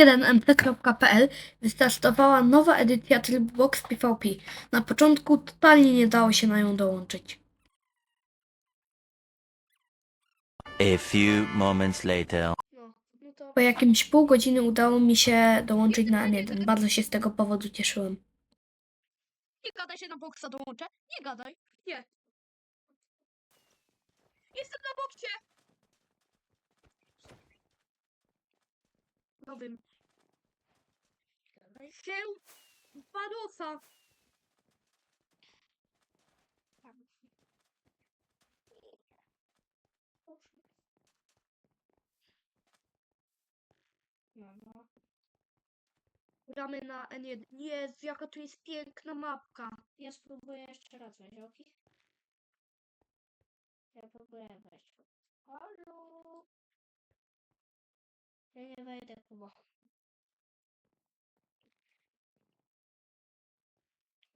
1mp.pl wystartowała nowa edycja trybu Box PvP. Na początku totalnie nie dało się na nią dołączyć. A few moments later. Po jakimś pół godziny udało mi się dołączyć na N1. Bardzo się z tego powodu cieszyłem. Nie gadaj się na boksa dołączę. Nie gadaj. Nie. Jestem na boksie. Nowym. Się Badosa. No, no. Gramy na N1. Jezu, jaka tu jest piękna mapka. Ja spróbuję jeszcze raz wejść, ok? Ja próbuję wejść. Halo? Ja nie wejdę, Kuba.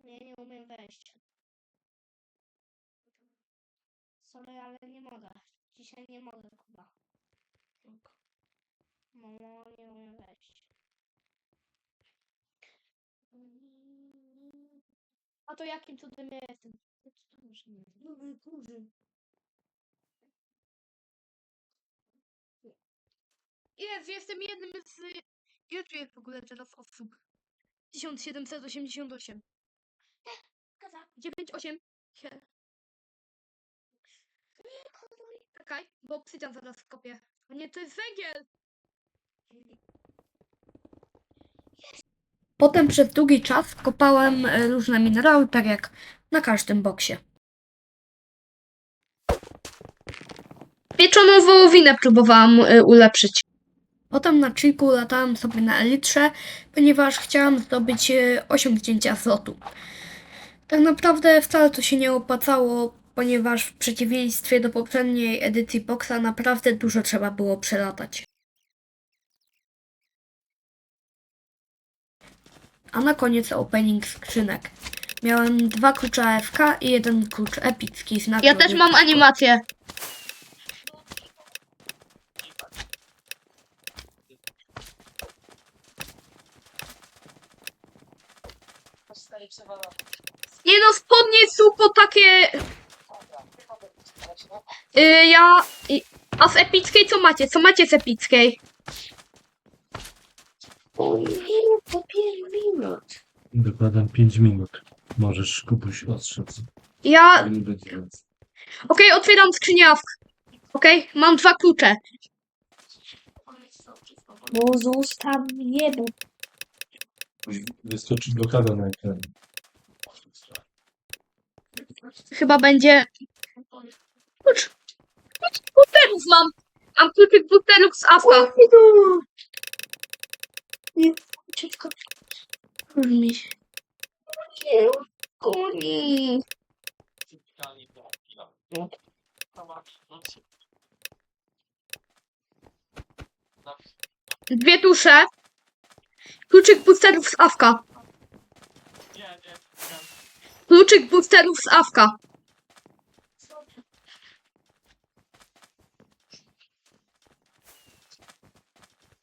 Ja nie umiem wejść. Sorry, ale nie mogę. Dzisiaj nie mogę, Kuba. Mamo, nie umiem wejść. A to jakim cudem ja jestem? Dobry kurzyn. Jest, jestem jednym z... Ile tu jest w ogóle teraz osób? 1788. Gaza. 9, 8. Czekaj, bo obsydian zaraz kopię. A nie, to jest węgiel! Potem przez długi czas kopałem e, różne minerały, tak jak na każdym boksie. Pieczoną wołowinę próbowałam y, ulepszyć. Potem na chilku latałem sobie na elitrze, ponieważ chciałam zdobyć e, osiągnięcia zlotu. Tak naprawdę wcale to się nie opłacało, ponieważ w przeciwieństwie do poprzedniej edycji boxa naprawdę dużo trzeba było przelatać. A na koniec opening skrzynek. Miałem dwa klucze AFK i jeden klucz epicki. z Ja też mam animację. Nie no, spodnie są po takie... Y, ja... i- A z epickiej co macie? Co macie z epickiej? Po 5 minut. Dokładam 5 minut. Możesz Kubuś ostrzec. Ja... Nie będzie więcej. Okej, otwieram skrzyniawkę. Okej, mam dwa klucze. Bo zostaw mnie, bo Wyskoczy blokada na ekranie. Chyba będzie... Klucz. Klucz booterów mam. Mam kluczyk booterów z AFK. Nie, ucieczka. Mi się. Nie, koni. Dwie dusze. Kluczyk boosterów z AFK. Kluczyk boosterów z AFK.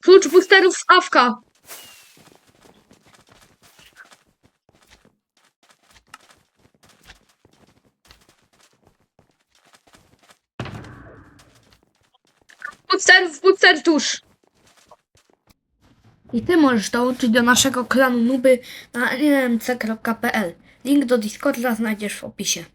Klucz boosterów z AFK. Booster, booster tusz. I ty możesz dołączyć do naszego klanu nuby na nmc.pl. Link do Discorda znajdziesz w opisie.